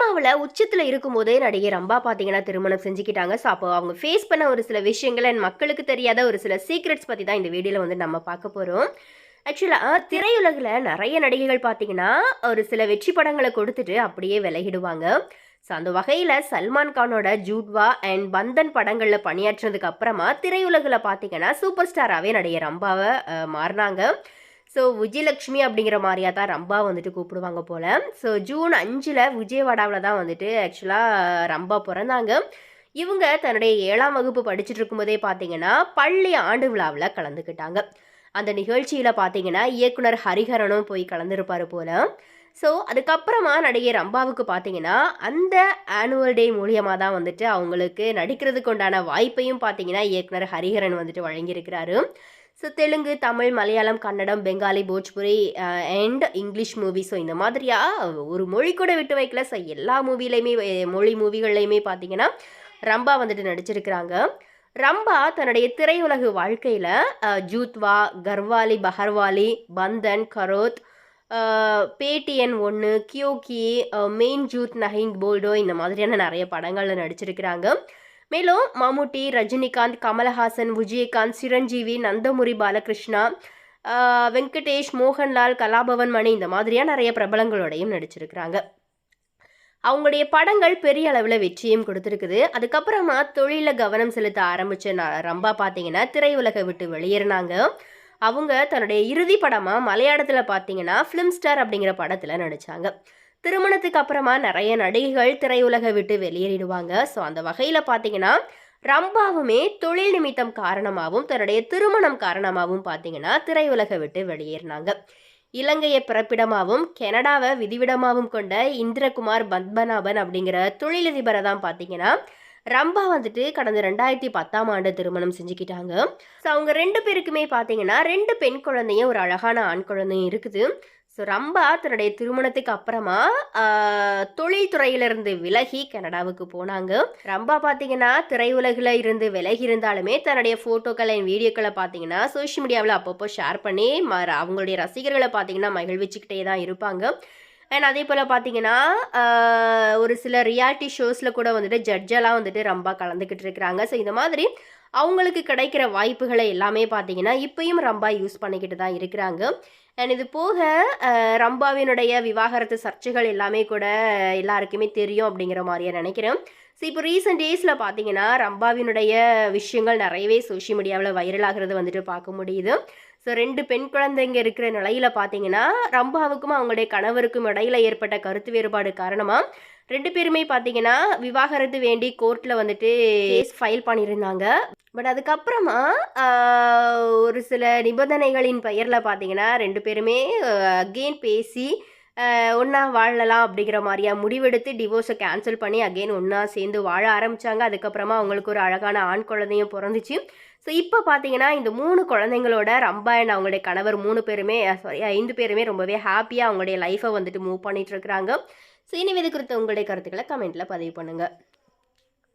சினிமாவில் உச்சத்தில் இருக்கும்போதே நடிகை ரம்பா பார்த்தீங்கன்னா திருமணம் செஞ்சுக்கிட்டாங்க. ஸோ அப்போ அவங்க ஃபேஸ் பண்ண ஒரு சில விஷயங்கள் அண்ட் மக்களுக்கு தெரியாத ஒரு சில சீக்ரெட்ஸ் பற்றி தான் இந்த வீடியோவில் வந்து நம்ம பார்க்க போகிறோம் ஆக்சுவலாக திரையுலகில் நிறைய நடிகைகள் பார்த்தீங்கன்னா ஒரு சில வெற்றி படங்களை கொடுத்துட்டு அப்படியே விலகிடுவாங்க. ஸோ அந்த வகையில் சல்மான் கானோட ஜூட்வா அண்ட் பந்தன் படங்களில் பணியாற்றினதுக்கு அப்புறமா திரையுலகில் பார்த்தீங்கன்னா சூப்பர் ஸ்டாராகவே நடிகை ரம்பாவை மாறினாங்க. ஸோ விஜயலக்ஷ்மி அப்படிங்கிற மாதிரியா தான் ரம்பா வந்துட்டு கூப்பிடுவாங்க போல். ஸோ ஜூன் அஞ்சில் விஜயவாடாவில் தான் வந்துட்டு ஆக்சுவலாக ரம்பா பிறந்தாங்க. இவங்க தன்னுடைய ஏழாம் வகுப்பு படிச்சுட்டு இருக்கும்போதே பார்த்தீங்கன்னா பள்ளி ஆண்டு விழாவில் கலந்துக்கிட்டாங்க. அந்த நிகழ்ச்சியில் பார்த்தீங்கன்னா இயக்குனர் ஹரிஹரனும் போய் கலந்துருப்பார் போல். ஸோ அதுக்கப்புறமா நடிகை ரம்பாவுக்கு பார்த்தீங்கன்னா அந்த ஆனுவல் டே மூலியமாக தான் வந்துட்டு அவங்களுக்கு நடிக்கிறதுக்கு உண்டான வாய்ப்பையும் பார்த்தீங்கன்னா இயக்குனர் ஹரிஹரன் வந்துட்டு வழங்கியிருக்கிறாரு. So Telugu Tamil Malayalam Kannada Bengali Bhojpuri and English movie so இந்த மாதிரியா? ஒரு மொழி கூட விட்டு வைக்கல. ஸோ எல்லா மூவிலையுமே மொழி மூவிகள்லையுமே பார்த்தீங்கன்னா ரம்பா வந்துட்டு நடிச்சிருக்கிறாங்க. ரம்பா தன்னுடைய திரையுலகு வாழ்க்கையில் ஜூத்வா கர்வாலி பஹர்வாலி பந்தன் கரோத் பேடிஎன் ஒன்று கியோகி மெயின் ஜூத் நஹிங் போல்டோ இந்த மாதிரியான நிறைய படங்களில் நடிச்சிருக்கிறாங்க. மேலும் மம்முட்டி ரஜினிகாந்த் கமலஹாசன் விஜயகாந்த் சிரஞ்சீவி நந்தமுரி பாலகிருஷ்ணா வெங்கடேஷ் மோகன்லால் கலாபவன் மணி இந்த மாதிரியாக நிறைய பிரபலங்களோடையும் நடிச்சிருக்கிறாங்க. அவங்களுடைய படங்கள் பெரிய அளவில் வெற்றியும் கொடுத்துருக்குது. அதுக்கப்புறமா தொழிலில் கவனம் செலுத்த ஆரம்பித்த ந ரம்பா பார்த்தீங்கன்னா திரையுலகை விட்டு வெளியேறினாங்க. அவங்க தன்னுடைய இறுதி படமாக மலையாளத்தில் பார்த்தீங்கன்னா ஃபிலிம் ஸ்டார் அப்படிங்கிற படத்தில் நடித்தாங்க திருமணத்துக்கு அப்புறமா நிறைய நடிகைகள் திரையுலகை விட்டு வெளியேறிடுவாங்க. ஸோ அந்த வகையில் பார்த்தீங்கன்னா ரம்பாவுமே தொழில் நிமித்தம் காரணமாகவும் தன்னுடைய திருமணம் காரணமாகவும் பார்த்தீங்கன்னா திரையுலகை விட்டு வெளியேறினாங்க. இலங்கையை பிறப்பிடமாகவும் கனடாவை விதிவிடமாகவும் கொண்ட இந்திரகுமார் பத்மநாபன் அப்படிங்கிற தொழிலதிபரை தான் பார்த்தீங்கன்னா ரம்பா வந்துட்டு கடந்த ரெண்டாயிரத்தி பத்தாம் ஆண்டு திருமணம் செஞ்சுக்கிட்டாங்க. ஸோ அவங்க ரெண்டு பேருக்குமே பார்த்தீங்கன்னா ரெண்டு பெண் குழந்தையும் ஒரு அழகான ஆண் குழந்தையும் இருக்குது. ஸோ ரம்பா தன்னுடைய திருமணத்துக்கு அப்புறமா தொழில்துறையிலிருந்து விலகி கனடாவுக்கு போனாங்க. ரம்பா பார்த்தீங்கன்னா திரையுலகில் இருந்து விலகி இருந்தாலுமே தன்னுடைய ஃபோட்டோக்களை வீடியோக்களை பார்த்தீங்கன்னா சோஷியல் மீடியாவில் அப்பப்போ ஷேர் பண்ணி ம அவங்களுடைய ரசிகர்களை பார்த்தீங்கன்னா மகிழ்விச்சுக்கிட்டே தான் இருப்பாங்க. அண்ட் அதே போல் பார்த்தீங்கன்னா ஒரு சில ரியாலிட்டி ஷோஸில் கூட வந்துட்டு ஜட்ஜெல்லாம் வந்துட்டு ரொம்ப கலந்துக்கிட்டு இருக்கிறாங்க. ஸோ இந்த மாதிரி அவங்களுக்கு கிடைக்கிற வாய்ப்புகளை எல்லாமே பார்த்தீங்கன்னா இப்பயும் ரம்பா யூஸ் பண்ணிக்கிட்டு தான் இருக்கிறாங்க. அண்ட் இது போக ரம்பாவினுடைய விவாகரத்து சர்ச்சைகள் எல்லாமே கூட எல்லாருக்குமே தெரியும் அப்படிங்கிற மாதிரியே நினைக்கிறேன். ஸோ இப்போ ரீசெண்ட் டேஸில் பார்த்தீங்கன்னா ரம்பாவினுடைய விஷயங்கள் நிறையவே சோஷியல் மீடியாவில் வைரலாகிறது வந்துட்டு பார்க்க முடியுது. ஸோ ரெண்டு பெண் குழந்தைங்க இருக்கிற நிலையில் பார்த்தீங்கன்னா ரம்பாவுக்கும் அவங்களுடைய கணவருக்கும் இடையில ஏற்பட்ட கருத்து வேறுபாடு காரணமாக ரெண்டு பேருமே பார்த்தீங்கன்னா விவாகரத்து வேண்டி கோர்ட்டில் வந்துட்டு கேஸ் ஃபைல் பண்ணியிருந்தாங்க. பட் அதுக்கப்புறமா ஒரு சில நிபந்தனைகளின் பெயரில் பார்த்தீங்கன்னா ரெண்டு பேருமே அகெயின் பேசி ஒன்றா வாழலாம் அப்படிங்கிற மாதிரியா முடிவெடுத்து டிவோர்ஸை கேன்சல் பண்ணி அகெயின் ஒன்றா சேர்ந்து வாழ ஆரம்பித்தாங்க அதுக்கப்புறமா அவங்களுக்கு ஒரு அழகான ஆண் குழந்தையும் பிறந்துச்சு. ஸோ இப்போ பார்த்தீங்கன்னா இந்த மூணு குழந்தைங்களோட ரம்பா அண்ட் அவங்களுடைய கணவர் மூணு பேருமே சாரி ஐந்து பேருமே ரொம்பவே ஹாப்பியாக அவங்களுடைய லைஃப்பை வந்துட்டு மூவ் பண்ணிகிட்ருக்குறாங்க ஸோ இனி இது குறித்த உங்களுடைய கருத்துக்களை கமெண்ட்டில் பதிவு பண்ணுங்கள்